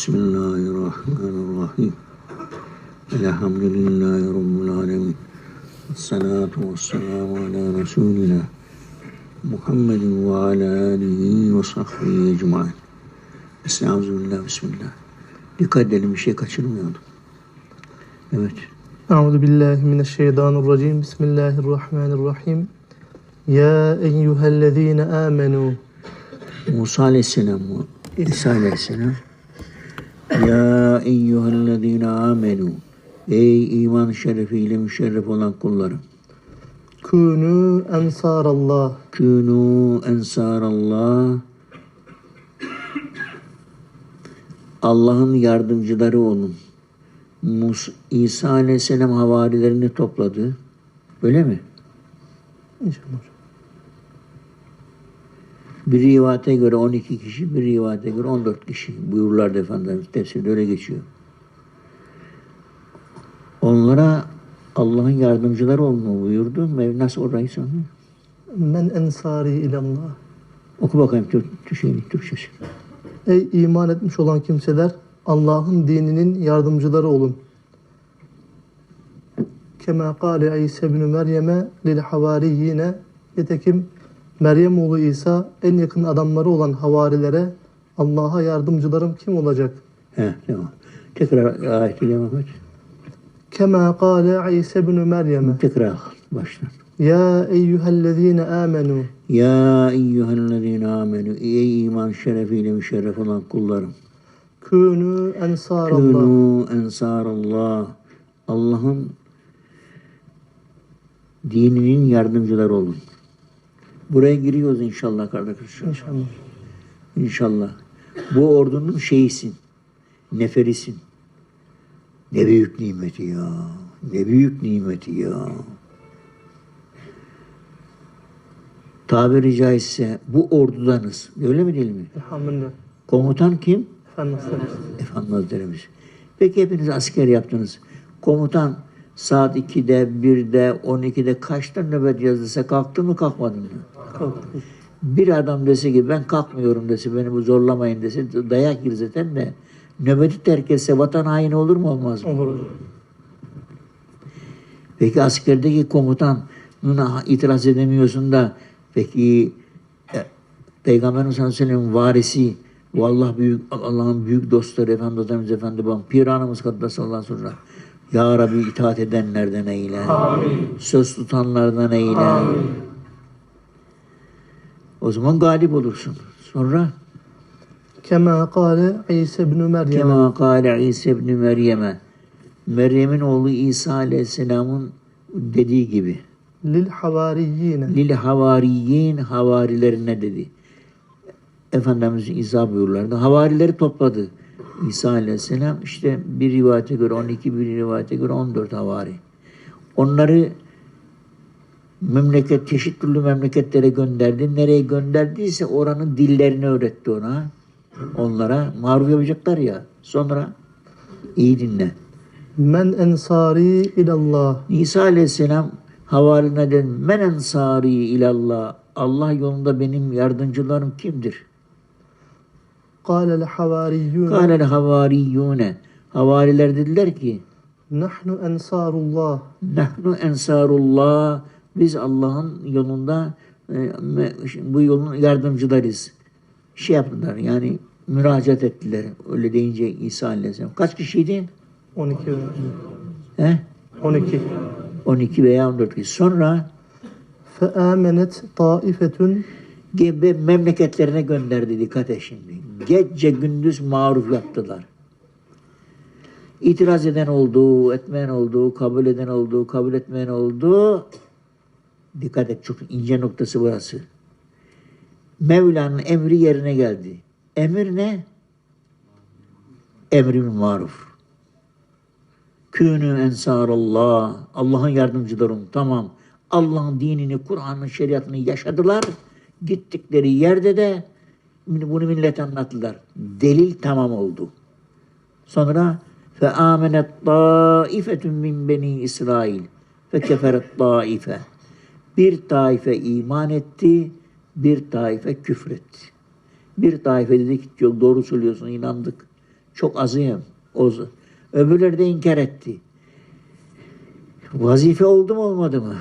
Bismillahirrahmanirrahim. Elhamdülillahi Rabbil alemin. Esselatu vesselamu ala Resulina Muhammedin ve ala alihi ve sahbihi ecmain. Estağfirullah, Bismillah. Dikkat edelim, bir şey kaçırmayalım. Evet. Euzu billahi mineşşeytanirracim. Bismillahirrahmanirrahim. Ya eyyühellezine amenu. Musa Aleyhisselam, İsa Aleyhisselam ya eyyühellezine amenu. Ey iman şerefiyle müşerref olan kullarım. Künü ensarallah. Künü ensarallah. Allah'ın yardımcıları olun. Mus İsa Aleyhisselam havarilerini topladı. Öyle mi? İnşallah. Bir rivayete göre 12 kişi, bir rivayete göre 14 kişi buyururlar Efendimiz. Tefsirde öyle geçiyor. Onlara Allah'ın yardımcıları olma buyurdu. Nasıl orayı sonra? Men ensari ilallah. Oku bakayım şeyini, Türkçesi. Ey iman etmiş olan kimseler Allah'ın dininin yardımcıları olun. Kema kâle İsa ibn Meryem'e lil havariyyine Nitekim Meryem oğlu İsa en yakın adamları olan havarilere Allah'a yardımcılarım kim olacak? He, tamam. Tekrar ayeti devam et. Kema kâle İsa ibn Meryem'e Tekrar baştan. Ya eyyühellezine amenu Ya eyyühellezine amenü. Ey iman şerefiyle müşerref olan kullarım. kûnû ensarallah. Kûnû ensarallah. Allah'ın dininin yardımcıları olun. Buraya giriyoruz inşallah kardeşler. İnşallah. İnşallah. Bu ordunun şeyisin. Neferisin. Ne büyük nimeti ya. Ne büyük nimeti ya. Tabiri caizse bu ordudanız. Öyle mi değil mi? Elhamdülillah. Komutan kim? Efendimiz. Efendim Hazretlerimiz. Peki hepiniz asker yaptınız. Komutan saat 2'de, 1'de, 12'de kaçta nöbet yazılsa kalktın mı kalkmadın mı? Bir adam dese ki ben kalkmıyorum dese beni bu zorlamayın dese dayak yer zaten de nöbeti terk etse vatan haini olur mu olmaz mı? Olur. Peki askerdeki komutanına itiraz edemiyorsun da peki e, Peygamberimiz sallallahu aleyhi ve sellem varisi bu Allah büyük Allah'ın büyük dostları Efendimiz Efendimiz Efendi babam Piranımız sallallahu aleyhi ve sellem Ya Rabbi itaat edenlerden eyle. Söz tutanlardan eyle. O zaman galip olursun. Sonra Kema kâle İsa ibn Meryem'e Kema kâle İsa ibn Meryem'e Meryem'in oğlu İsa aleyhisselamın dediği gibi lil havariyyine lil havariyin havarilerine dedi. Efendimiz İsa buyurlardı. Havarileri topladı. İsa aleyhisselam işte bir rivayete göre 12, bir rivayete göre 14 havari. Onları memleket, çeşit türlü memleketlere gönderdi. Nereye gönderdiyse oranın dillerini öğretti ona. Onlara maruf yapacaklar ya. Sonra iyi dinle. men ensari ilallah İsa aleyhisselam havaline dedi. Men ensari ilallah. Allah yolunda benim yardımcılarım kimdir? kâlel havariyyune Kâlel havariyyûne. Havariler dediler ki nahnu ensarullah Nahnu ensarullah. Biz Allah'ın yolunda e, bu yolun yardımcılarız. Şey yaptılar yani müracaat ettiler. Öyle deyince İsa aleyhisselam. Kaç kişiydi? 12 He? 12 12 veya 14 kişi. Sonra amenet taifetun Ge- memleketlerine gönderdi dikkat et şimdi. Gece gündüz maruf yaptılar. İtiraz eden oldu, etmeyen oldu, kabul eden oldu, kabul etmeyen oldu. Dikkat et çok ince noktası burası. Mevla'nın emri yerine geldi. Emir ne? Emri maruf. Künü ensarallah. Allah'ın yardımcıları. Tamam. Allah'ın dinini, Kur'an'ın şeriatını yaşadılar. Gittikleri yerde de bunu millete anlattılar. Delil tamam oldu. Sonra fe amenet taifetun min beni İsrail ve keferet taife. Bir taife iman etti, bir taife küfretti. Bir taife dedi ki yok doğru söylüyorsun inandık. Çok azıyım. O, öbürleri de inkar etti. Vazife oldu mu olmadı mı?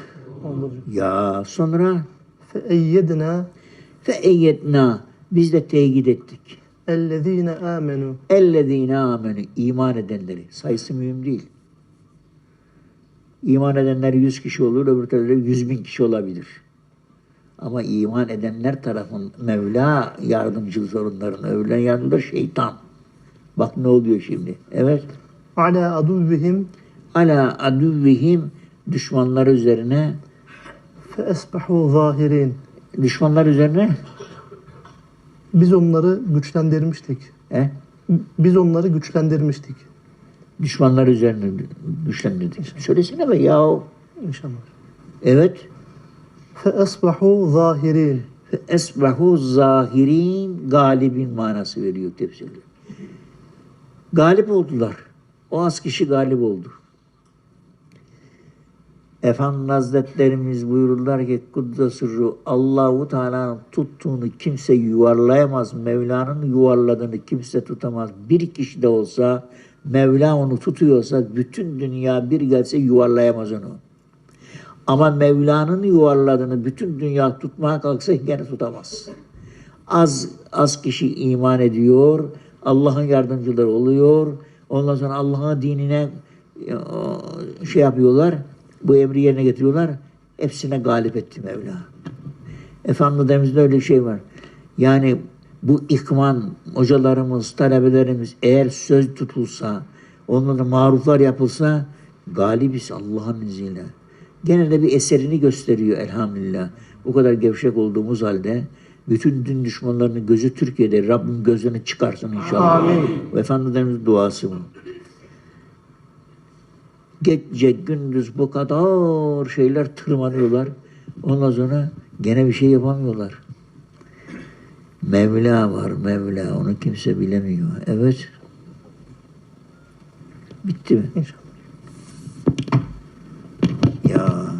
Oldu. Ya sonra? Fe eyyedna. Fe eyyedna. Biz de teyit ettik. Ellezine amenu. Ellezine amenu. İman edenleri. Sayısı mühim değil. İman edenler yüz kişi olur, öbür türlü yüz bin kişi olabilir. Ama iman edenler tarafın Mevla yardımcısı onların. Övülen yardımcı şeytan. Bak ne oluyor şimdi. Evet. Ala aduvvihim Ala aduvvihim düşmanlar üzerine fe esbahu zahirin düşmanlar üzerine biz onları güçlendirmiştik. He? Biz onları güçlendirmiştik düşmanlar üzerine güçlendirdik. Söylesene be yahu. İnşallah. Evet. Fe esbahu zahirin. Fe esbahu zahirin galibin manası veriyor tefsirler. Galip oldular. O az kişi galip oldu. Efendim Hazretlerimiz buyururlar ki Kudda Allahu Teala'nın tuttuğunu kimse yuvarlayamaz. Mevla'nın yuvarladığını kimse tutamaz. Bir kişi de olsa Mevla onu tutuyorsa bütün dünya bir gelse yuvarlayamaz onu. Ama Mevla'nın yuvarladığını bütün dünya tutmaya kalksa gene tutamaz. Az az kişi iman ediyor, Allah'ın yardımcıları oluyor. Ondan sonra Allah'ın dinine e, şey yapıyorlar, bu emri yerine getiriyorlar. Hepsine galip etti Mevla. Efendimiz'de öyle şey var. Yani bu ikman, hocalarımız, talebelerimiz eğer söz tutulsa, onlara maruflar yapılsa galibiz Allah'ın izniyle. Gene de bir eserini gösteriyor elhamdülillah. Bu kadar gevşek olduğumuz halde bütün din düşmanlarının gözü Türkiye'de. Rabbim gözlerini çıkarsın inşallah. Amin. Efendimiz'in duası bu. Gece gündüz bu kadar şeyler tırmanıyorlar. Ondan sonra gene bir şey yapamıyorlar. Mevla var Mevla. Onu kimse bilemiyor. Evet. Bitti mi? Ya.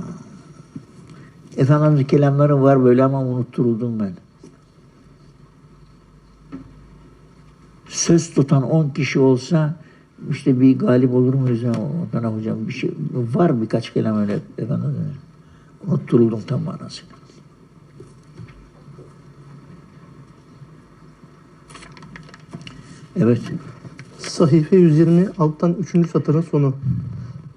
Efendimizin kelamları var böyle ama unutturuldum ben. Söz tutan 10 kişi olsa işte bir galip olur muyuz ya Ondan hocam bir şey var birkaç kelam öyle efendim. Unutturuldum tam manasıyla. Evet. Sahife 120 alttan 3. satırın sonu.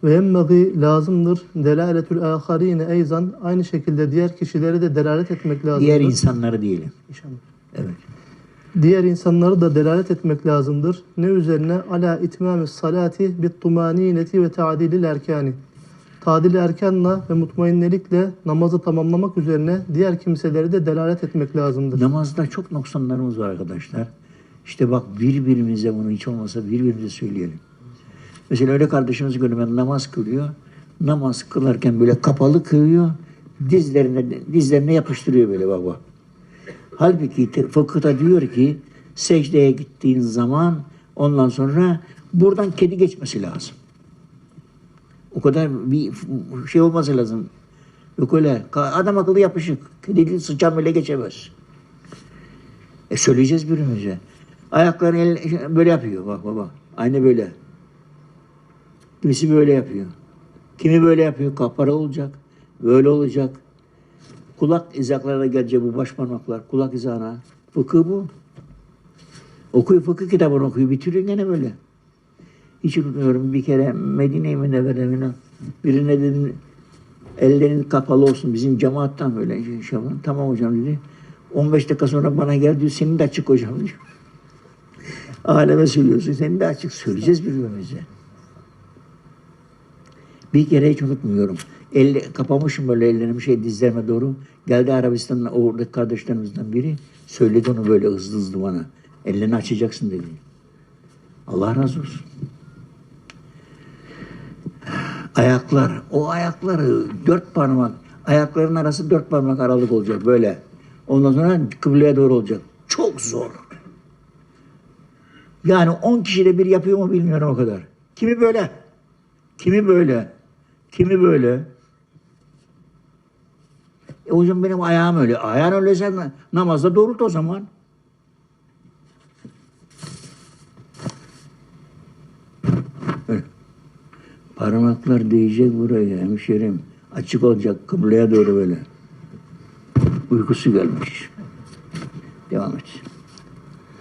Ve emmagi lazımdır delaletül aharine eyzan aynı şekilde diğer kişilere de delalet etmek lazımdır. Diğer insanları diyelim. İnşallah. Evet. Diğer insanları da delalet etmek lazımdır. Ne üzerine? Ala itmami salati bit tumanineti ve ta'dilil erkani. Tadil erkanla ve mutmainnelikle namazı tamamlamak üzerine diğer kimseleri de delalet etmek lazımdır. Namazda çok noksanlarımız var arkadaşlar. İşte bak birbirimize bunu hiç olmasa birbirimize söyleyelim. Mesela öyle kardeşimiz görüyorum namaz kılıyor. Namaz kılarken böyle kapalı kılıyor. Dizlerine, dizlerine yapıştırıyor böyle baba. Halbuki fıkıhta diyor ki secdeye gittiğin zaman ondan sonra buradan kedi geçmesi lazım. O kadar bir şey olması lazım. Yok öyle. Adam akıllı yapışık. Kedi sıçan bile geçemez. E söyleyeceğiz birbirimize. Ayaklarını el, böyle yapıyor bak baba. Aynı böyle. Kimisi böyle yapıyor. Kimi böyle yapıyor. Kapara olacak. Böyle olacak. Kulak izaklarına gelecek bu baş parmaklar. Kulak izağına. Fıkıh bu. Okuyor fıkıh kitabını okuyor. Bitiriyor gene böyle. Hiç unutmuyorum bir kere Medine-i Münevvere'ne birine dedim ellerin kapalı olsun bizim cemaattan böyle inşallah. Tamam hocam dedi. 15 dakika sonra bana gel diyor senin de açık hocam diyor. Aleme söylüyorsun senin de açık söyleyeceğiz birbirimize. Bir kere hiç unutmuyorum. Elle, kapamışım böyle ellerimi şey dizlerime doğru. Geldi Arabistan'ın oradaki kardeşlerimizden biri. Söyledi onu böyle hızlı hızlı bana. Ellerini açacaksın dedi. Allah razı olsun. Ayaklar. O ayakları dört parmak. Ayakların arası dört parmak aralık olacak böyle. Ondan sonra kıbleye doğru olacak. Çok zor. Yani 10 kişiyle bir yapıyor mu bilmiyorum o kadar. Kimi böyle, kimi böyle, kimi böyle. E hocam benim ayağım öyle. Ayağın öyleyse namazda doğrult o zaman. Parmaklar değecek buraya hemşerim. Açık olacak kıbleye doğru böyle. Uykusu gelmiş. Devam et.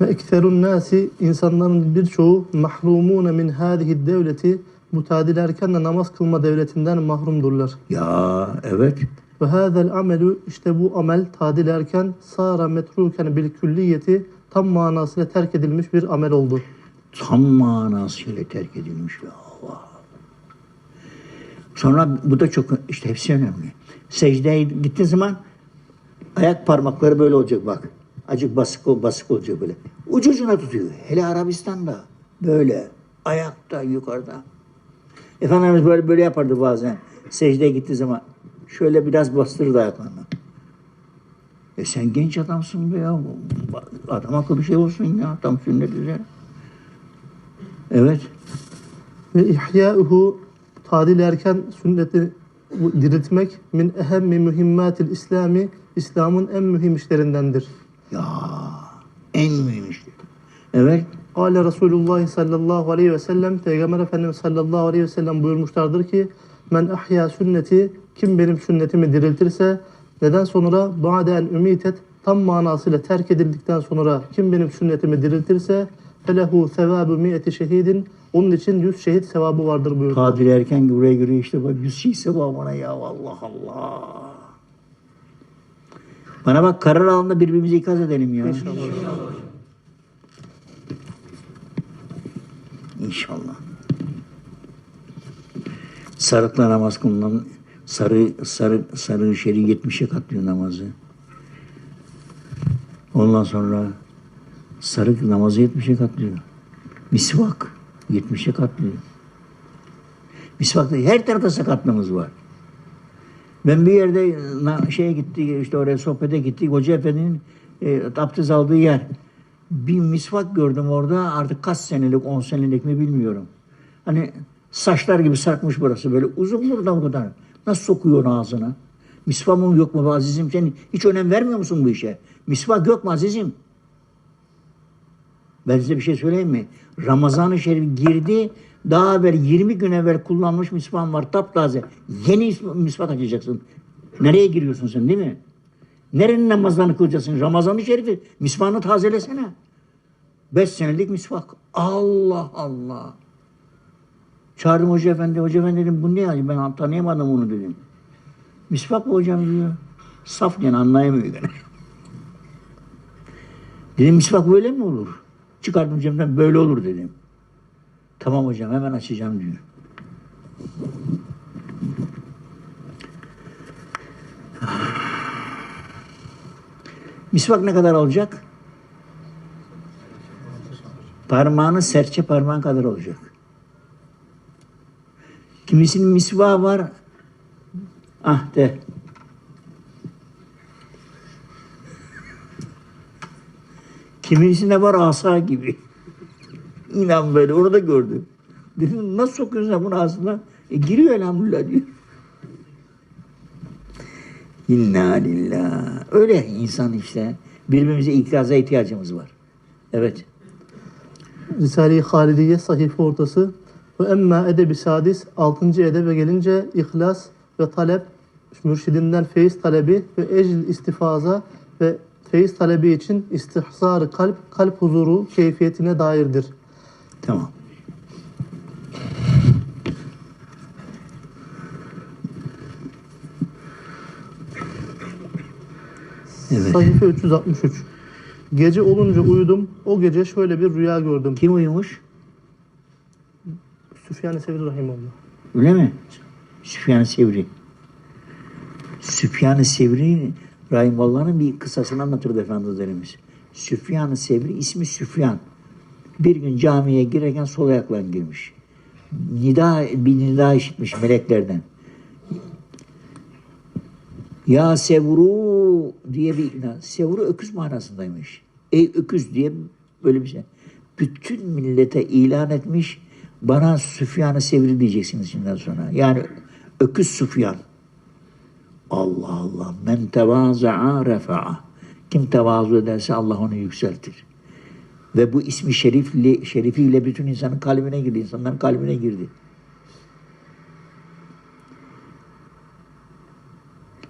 Ve ekserun nasi insanların birçoğu mahrumune min hadihi devleti bu tadil erkenle namaz kılma devletinden mahrumdurlar. Ya evet. Ve hâzel amelu işte bu amel tadil erken sara metruken bil külliyeti tam manasıyla terk edilmiş bir amel oldu. Tam manasıyla terk edilmiş ya Allah. Sonra bu da çok işte hepsi önemli. Secdeye gittiğin zaman ayak parmakları böyle olacak bak. Acık basık basık olacak böyle. Ucu ucuna tutuyor. Hele Arabistan'da böyle ayakta yukarıda. Efendimiz böyle böyle yapardı bazen. Secdeye gittiği zaman şöyle biraz bastırırdı ayaklarını. E sen genç adamsın be ya. Adam akıllı şey olsun ya. Tam sünnet üzere. Evet. Ve ihya'uhu tadil sünneti diriltmek min ehemmi mühimmatil İslami İslam'ın en mühim işlerindendir. Ya en mühim işte. Evet. Ale Resulullah sallallahu aleyhi ve sellem Peygamber Efendimiz sallallahu aleyhi ve sellem buyurmuşlardır ki men ahya sünneti kim benim sünnetimi diriltirse neden sonra ba'de en ümitet tam manasıyla terk edildikten sonra kim benim sünnetimi diriltirse felehu sevabu mi'eti şehidin onun için yüz şehit sevabı vardır buyurdu. Kadir Erken buraya göre işte bak yüz şey sevabına ya Allah Allah. Bana bak karar alında birbirimizi ikaz edelim ya. İnşallah. İnşallah. Sarıkla namaz kılınan sarı sarı sarı şeri 70'e katlıyor namazı. Ondan sonra sarık namazı 70'e katlıyor. Misvak 70'e katlıyor. Misvakta her tarafta sakatlığımız var. Ben bir yerde şeye gittik işte oraya sohbete gittik. Hoca Efendi'nin e, abdest aldığı yer. Bir misvak gördüm orada artık kaç senelik on senelik mi bilmiyorum. Hani saçlar gibi sarkmış burası böyle uzun buradan bu kadar. Nasıl sokuyor ağzına? Misvak mı yok mu azizim? Sen hiç önem vermiyor musun bu işe? Misvak yok mu azizim? Ben size bir şey söyleyeyim mi? Ramazan-ı Şerif girdi. Daha evvel 20 gün evvel kullanmış misvak var taptaze. Yeni is- misvak açacaksın. Nereye giriyorsun sen değil mi? Nerenin namazlarını kılacaksın? Ramazan-ı Şerif'i misvağını tazelesene. Beş senelik misvak. Allah Allah. Çağırdım Hoca Efendi. Hoca Efendi dedim bu ne ya? Ben tanıyamadım onu dedim. Misvak mı hocam diyor. Saf gene anlayamıyor gene. Dedim misvak böyle mi olur? Çıkardım cebimden böyle olur dedim. Tamam hocam hemen açacağım diyor. Misvak ne kadar olacak? Parmağının serçe parmağın kadar olacak. Kimisinin misvağı var. Ah de. Kimisinde var asa gibi. İnan böyle onu da gördüm. Dedim nasıl sokuyorsun bunu ağzına? E, giriyor elhamdülillah diyor. İnna lillah. Öyle insan işte. Birbirimize itiraz'a ihtiyacımız var. Evet. Risale-i Halidiye sayfa ortası ve emma edebi sadis 6. edebe gelince ihlas ve talep mürşidinden feyiz talebi ve ecl istifaza ve feyiz talebi için istihzar kalp kalp huzuru keyfiyetine dairdir. Tamam. Evet. Sayfa 363. Gece olunca uyudum. O gece şöyle bir rüya gördüm. Kim uyumuş? Süfyan-ı Sevri Rahimullah. Öyle mi? Süfyan-ı Sevri. Süfyan-ı Sevri Rahimullah'ın bir kısasını anlatırdı Efendimiz. Süfyan-ı Sevri ismi Süfyan. Bir gün camiye girerken sol ayakla girmiş. Nida, bir nida işitmiş meleklerden. Ya Sevru diye bir Sevru öküz manasındaymış. Ey öküz diye böyle bir şey. Bütün millete ilan etmiş. Bana Süfyan-ı Sevri diyeceksiniz şimdiden sonra. Yani öküz Süfyan. Allah Allah. Men tevaza'a refa'a. Kim tevazu ederse Allah onu yükseltir. Ve bu ismi şerifli, şerifiyle bütün insanın kalbine girdi. insanların kalbine girdi.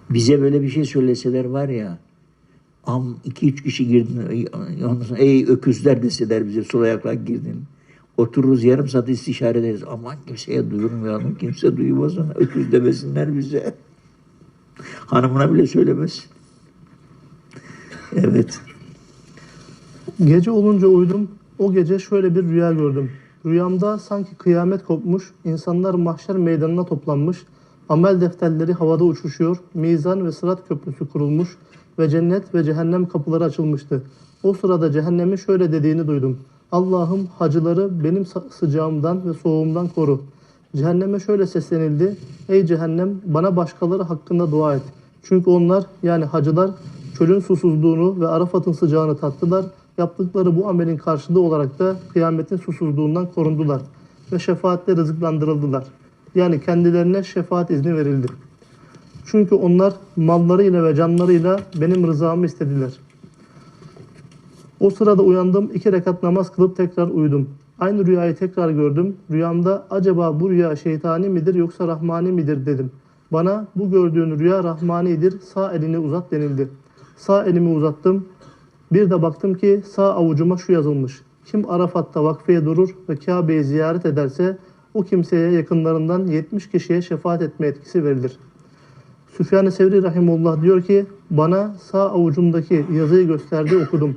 Bize böyle bir şey söyleseler var ya, am iki üç kişi girdin, ondan ey öküzler deseler bize sol ayakla girdin. Otururuz yarım saat istişare ederiz. Aman kimseye duyurmayalım, kimse duymasın, öküz demesinler bize. Hanımına bile söylemesin. Evet. Gece olunca uyudum. O gece şöyle bir rüya gördüm. Rüyamda sanki kıyamet kopmuş, insanlar mahşer meydanına toplanmış, amel defterleri havada uçuşuyor, mizan ve sırat köprüsü kurulmuş ve cennet ve cehennem kapıları açılmıştı. O sırada cehennemin şöyle dediğini duydum. Allah'ım hacıları benim sıcağımdan ve soğuğumdan koru. Cehenneme şöyle seslenildi. Ey cehennem bana başkaları hakkında dua et. Çünkü onlar yani hacılar çölün susuzluğunu ve Arafat'ın sıcağını tattılar. Yaptıkları bu amelin karşılığı olarak da kıyametin susuzluğundan korundular ve şefaatle rızıklandırıldılar. Yani kendilerine şefaat izni verildi. Çünkü onlar mallarıyla ve canlarıyla benim rızamı istediler. O sırada uyandım, iki rekat namaz kılıp tekrar uyudum. Aynı rüyayı tekrar gördüm. Rüyamda acaba bu rüya şeytani midir yoksa rahmani midir dedim. Bana bu gördüğün rüya rahmanidir, sağ elini uzat denildi. Sağ elimi uzattım. Bir de baktım ki sağ avucuma şu yazılmış. Kim Arafat'ta vakfeye durur ve Kabe'yi ziyaret ederse o kimseye yakınlarından 70 kişiye şefaat etme etkisi verilir. Süfyan-ı Sevri Rahimullah diyor ki bana sağ avucumdaki yazıyı gösterdi okudum.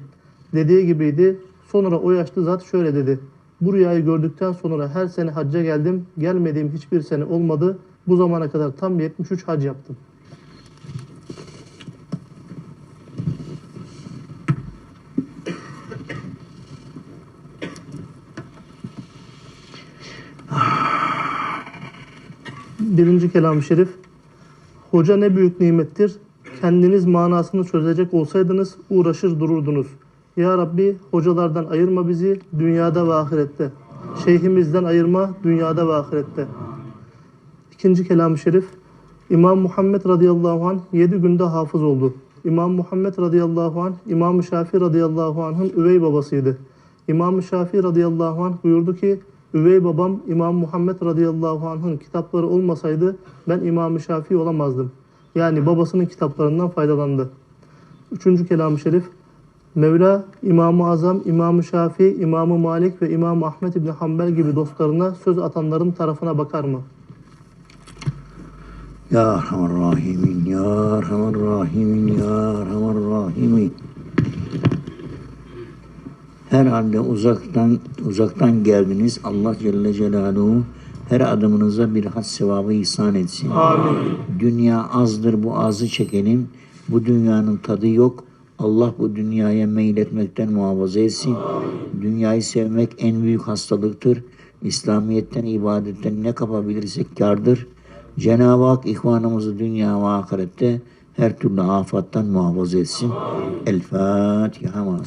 Dediği gibiydi. Sonra o yaşlı zat şöyle dedi. Bu rüyayı gördükten sonra her sene hacca geldim. Gelmediğim hiçbir sene olmadı. Bu zamana kadar tam 73 hac yaptım. Birinci kelam-ı şerif. Hoca ne büyük nimettir. Kendiniz manasını çözecek olsaydınız uğraşır dururdunuz. Ya Rabbi hocalardan ayırma bizi dünyada ve ahirette. Şeyhimizden ayırma dünyada ve ahirette. İkinci kelam-ı şerif. İmam Muhammed radıyallahu anh yedi günde hafız oldu. İmam Muhammed radıyallahu anh İmam-ı Şafii radıyallahu anh'ın üvey babasıydı. İmam-ı Şafii radıyallahu anh buyurdu ki üvey babam İmam Muhammed radıyallahu anh'ın kitapları olmasaydı ben İmam-ı Şafii olamazdım. Yani babasının kitaplarından faydalandı. Üçüncü kelam-ı şerif. Mevla İmam-ı Azam, İmam-ı Şafii, İmam-ı Malik ve İmam Ahmet İbni Hanbel gibi dostlarına söz atanların tarafına bakar mı? Ya Erhamer Rahimin, Ya Erhamer Rahimin, Ya Erhamer Rahimin. Herhalde uzaktan uzaktan geldiniz. Allah Celle Celaluhu her adımınıza bir has sevabı ihsan etsin. Amin. Dünya azdır bu azı çekelim. Bu dünyanın tadı yok. Allah bu dünyaya meyletmekten muhafaza etsin. Dünyayı sevmek en büyük hastalıktır. İslamiyet'ten, ibadetten ne kapabilirsek kardır. Cenab-ı Hak ihvanımızı dünya ve ahirette her türlü afattan muhafaza etsin. El Fatiha ma.